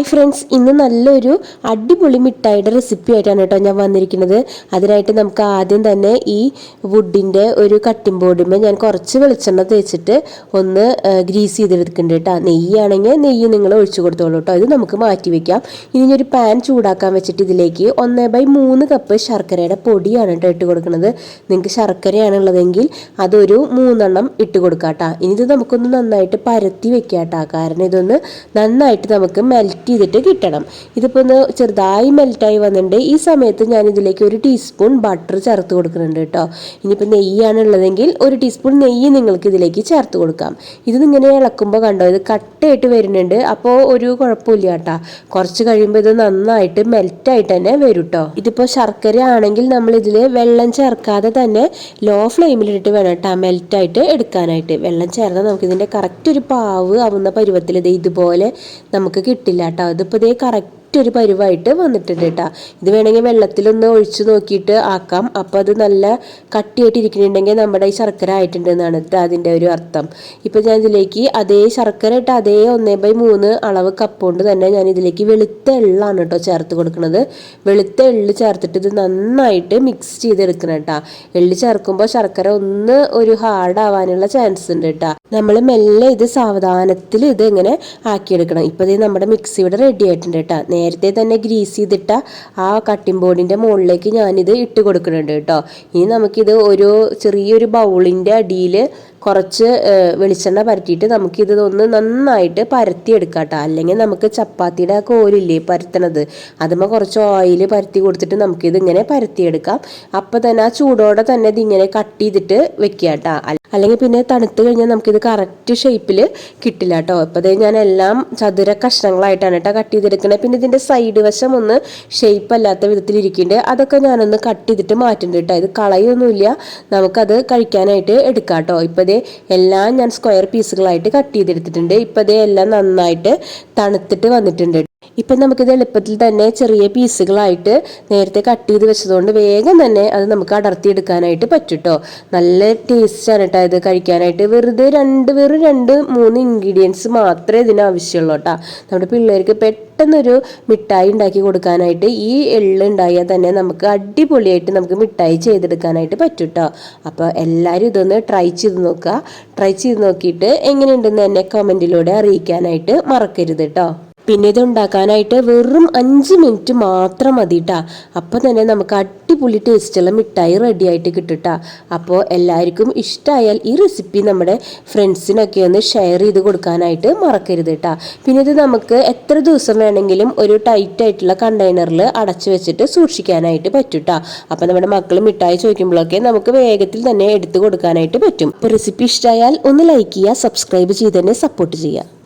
Hi friends ഇന്ന് നല്ലൊരു അടിപൊളി മിഠായിയുടെ റെസിപ്പി ആയിട്ടാണ് കേട്ടോ ഞാൻ വന്നിരിക്കുന്നത്. അതിനായിട്ട് നമുക്ക് ആദ്യം തന്നെ ഈ വുഡിന്റെ ഒരു കട്ടിംഗ് ബോർഡിന്മേൽ ഞാൻ കുറച്ച് വെളിച്ചെണ്ണ തേച്ചിട്ട് ഒന്ന് ഗ്രീസ് ചെയ്തെടുക്കുന്നുണ്ട് കേട്ടോ. നെയ്യാണെങ്കിൽ നെയ്യ് നിങ്ങൾ ഒഴിച്ചു കൊടുത്തോളൂ കേട്ടോ. ഇത് നമുക്ക് മാറ്റി വെക്കാം. ഇനി ഒരു പാൻ ചൂടാക്കാൻ വെച്ചിട്ട് ഇതിലേക്ക് ഒന്ന് ബൈ മൂന്ന് കപ്പ് ശർക്കരയുടെ പൊടിയാണ് കേട്ടോ ഇട്ട് കൊടുക്കുന്നത്. നിങ്ങൾക്ക് ശർക്കരയാണുള്ളതെങ്കിൽ അതൊരു മൂന്നെണ്ണം ഇട്ട് കൊടുക്കാം കേട്ടോ. ഇനി ഇത് നമുക്കൊന്ന് നന്നായിട്ട് പരത്തി വെക്കാം കേട്ടോ. കാരണം ഇതൊന്ന് നന്നായിട്ട് നമുക്ക് മെൽറ്റ് ചെയ്തിട്ട് കിട്ടണം. ഇതിപ്പോൾ ഒന്ന് ചെറുതായി മെൽറ്റായി വന്നിട്ടുണ്ട് ഈ സമയത്ത് ഞാൻ ഇതിലേക്ക് ഒരു ടീസ്പൂൺ ബട്ടർ ചേർത്ത് കൊടുക്കുന്നുണ്ട് കേട്ടോ. ഇനിയിപ്പോൾ നെയ്യാണ് ഉള്ളതെങ്കിൽ ഒരു ടീസ്പൂൺ നെയ്യ് നിങ്ങൾക്ക് ഇതിലേക്ക് ചേർത്ത് കൊടുക്കാം. ഇത് ഇങ്ങനെ ഇളക്കുമ്പോൾ കണ്ടോ ഇത് കട്ടയായിട്ട് വരുന്നുണ്ട്. അപ്പോൾ ഒരു കുഴപ്പമില്ല കേട്ടോ. കുറച്ച് കഴിയുമ്പോൾ ഇത് നന്നായിട്ട് മെൽറ്റായിട്ട് തന്നെ വരും കേട്ടോ. ഇതിപ്പോൾ ശർക്കര ആണെങ്കിൽ നമ്മൾ ഇതിൽ വെള്ളം ചേർക്കാതെ തന്നെ ലോ ഫ്ലെയിമിലിട്ടിട്ട് വേണം കേട്ടോ മെൽറ്റായിട്ട് എടുക്കാനായിട്ട്. വെള്ളം ചേർത്താൽ നമുക്ക് ഇതിന്റെ കറക്റ്റ് ഒരു പാവ് ആവുന്ന പരുവത്തിൽ ഇത് ഇതുപോലെ നമുക്ക് കിട്ടില്ല കേട്ടോ. അതിപ്പോൾ ഇതേ കറക്റ്റ് ഒരു പരുവായിട്ട് വന്നിട്ടുണ്ട് കേട്ടോ ഇത് വേണമെങ്കിൽ വെള്ളത്തിലൊന്ന് ഒഴിച്ച് നോക്കിയിട്ട് ആക്കാം. അപ്പോൾ അത് നല്ല കട്ടിയായിട്ട് ഇരിക്കുന്നുണ്ടെങ്കിൽ നമ്മുടെ ഈ ശർക്കര ആയിട്ടുണ്ടെന്നാണ് അതിന്റെ ഒരു അർത്ഥം. ഇപ്പോൾ ഞാൻ ഇതിലേക്ക് അതേ ശർക്കര ഇട്ട് അതേ ഒന്നേ ബൈ മൂന്ന് അളവ് കപ്പ് കൊണ്ട് തന്നെ ഞാൻ ഇതിലേക്ക് വെളുത്ത എള്ളാണ് കേട്ടോ ചേർത്ത് കൊടുക്കുന്നത്. വെളുത്ത എള്ള് ചേർത്തിട്ട് ഇത് നന്നായിട്ട് മിക്സ് ചെയ്തെടുക്കണം കേട്ടോ എള്ള് ചേർക്കുമ്പോൾ ശർക്കര ഒന്ന് ഒരു ഹാർഡ് ആവാനുള്ള ചാൻസ് ഉണ്ട് കേട്ടോ നമ്മൾ മെല്ലെ ഇത് സാവധാനത്തിൽ ഇത് ഇങ്ങനെ ആക്കിയെടുക്കണം. ഇപ്പോൾ ഇത് നമ്മുടെ മിക്സി ഇവിടെ റെഡി ആയിട്ടുണ്ട് കേട്ടോ നേരത്തെ തന്നെ ഗ്രീസ് ചെയ്തിട്ട ആ കട്ടിംഗ് ബോർഡിന്റെ മുകളിലേക്ക് ഞാനിത് ഇട്ട് കൊടുക്കുന്നുണ്ട് കേട്ടോ. ഇനി നമുക്കിത് ഒരു ചെറിയൊരു ബൗളിന്റെ അടിയിൽ കുറച്ച് വെളിച്ചെണ്ണ പരത്തിയിട്ട് നമുക്കിത് ഒന്ന് നന്നായിട്ട് പരത്തിയെടുക്കാം കേട്ടോ അല്ലെങ്കിൽ നമുക്ക് ചപ്പാത്തിയുടെ ആ കോലില്ലേ പരത്തണത് അതുമ്പോൾ കുറച്ച് ഓയിൽ പരത്തി കൊടുത്തിട്ട് നമുക്കിത് ഇങ്ങനെ പരത്തിയെടുക്കാം. അപ്പോൾ തന്നെ ആ ചൂടോടെ തന്നെ ഇതിങ്ങനെ കട്ട് ചെയ്തിട്ട് വെക്കുക കേട്ടോ അല്ലെങ്കിൽ പിന്നെ തണുത്ത് കഴിഞ്ഞാൽ നമുക്കിത് കറക്റ്റ് ഷേപ്പിൽ കിട്ടില്ല കേട്ടോ ഇപ്പോൾ ഞാൻ എല്ലാം ചതുര കഷ്ണങ്ങളായിട്ടാണ് കേട്ടോ കട്ട് ചെയ്തെടുക്കുന്നത് പിന്നെ ഇതിന്റെ സൈഡ് വശം ഒന്ന് ഷേപ്പ് അല്ലാത്ത വിധത്തിൽ ഇരിക്കുന്നുണ്ട് അതൊക്കെ ഞാനൊന്ന് കട്ട് ചെയ്തിട്ട് മാറ്റുന്നുണ്ട് കേട്ടോ ഇത് കളയൊന്നുമില്ല. നമുക്കത് കഴിക്കാനായിട്ട് എടുക്കാം കേട്ടോ ഇപ്പോൾ ഇതേ എല്ലാം ഞാൻ സ്ക്വയർ പീസുകളായിട്ട് കട്ട് ചെയ്തെടുത്തിട്ടുണ്ട്. ഇപ്പം ഇതേ എല്ലാം നന്നായിട്ട് തണുത്തിട്ട് വന്നിട്ടുണ്ട്. ഇപ്പം നമുക്കിത് എളുപ്പത്തിൽ തന്നെ ചെറിയ പീസുകളായിട്ട് നേരത്തെ കട്ട് ചെയ്ത് വെച്ചതുകൊണ്ട് വേഗം തന്നെ അത് നമുക്ക് അടർത്തിയെടുക്കാനായിട്ട് പറ്റും കേട്ടോ നല്ല ടേസ്റ്റാണ് കേട്ടോ ഇത് കഴിക്കാനായിട്ട്. വെറുതെ രണ്ട് വെറും രണ്ട് മൂന്ന് ഇൻഗ്രീഡിയൻസ് മാത്രമേ ഇതിന് ആവശ്യമുള്ളൂ കേട്ടോ. നമ്മുടെ പിള്ളേർക്ക് പെട്ടെന്നൊരു മിഠായി ഉണ്ടാക്കി കൊടുക്കാനായിട്ട് ഈ എള്ള് ഉണ്ടായാൽ തന്നെ നമുക്ക് അടിപൊളിയായിട്ട് നമുക്ക് മിഠായി ചെയ്തെടുക്കാനായിട്ട് പറ്റും കേട്ടോ. അപ്പോൾ എല്ലാവരും ഇതൊന്ന് ട്രൈ ചെയ്ത് നോക്കുക. ട്രൈ ചെയ്ത് നോക്കിയിട്ട് എങ്ങനെയുണ്ടെന്ന് എന്നെ കമന്റിലൂടെ അറിയിക്കാനായിട്ട് മറക്കരുത് കേട്ടോ. പിന്നെ ഇത് ഉണ്ടാക്കാനായിട്ട് വെറും അഞ്ച് മിനിറ്റ് മാത്രം മതി കേട്ടാ അപ്പോൾ തന്നെ നമുക്ക് അടിപൊളി ടേസ്റ്റുള്ള മിഠായി റെഡി ആയിട്ട് കിട്ടുട്ടാ. അപ്പോൾ എല്ലാവർക്കും ഇഷ്ടമായാൽ ഈ റെസിപ്പി നമ്മുടെ ഫ്രണ്ട്സിനൊക്കെ ഒന്ന് ഷെയർ ചെയ്ത് കൊടുക്കാനായിട്ട് മറക്കരുത് കേട്ടാ പിന്നെ ഇത് നമുക്ക് എത്ര ദിവസം വേണമെങ്കിലും ഒരു ടൈറ്റ് ആയിട്ടുള്ള കണ്ടെയ്നറിൽ അടച്ചു വെച്ചിട്ട് സൂക്ഷിക്കാനായിട്ട് പറ്റും കേട്ടോ അപ്പോൾ നമ്മുടെ മക്കൾ മിഠായി ചോദിക്കുമ്പോഴൊക്കെ നമുക്ക് വേഗത്തിൽ തന്നെ എടുത്തു കൊടുക്കാനായിട്ട് പറ്റും. അപ്പോൾ റെസിപ്പി ഇഷ്ടമായാൽ ഒന്ന് ലൈക്ക് ചെയ്യുക സബ്സ്ക്രൈബ് ചെയ്ത് തന്നെ സപ്പോർട്ട് ചെയ്യുക.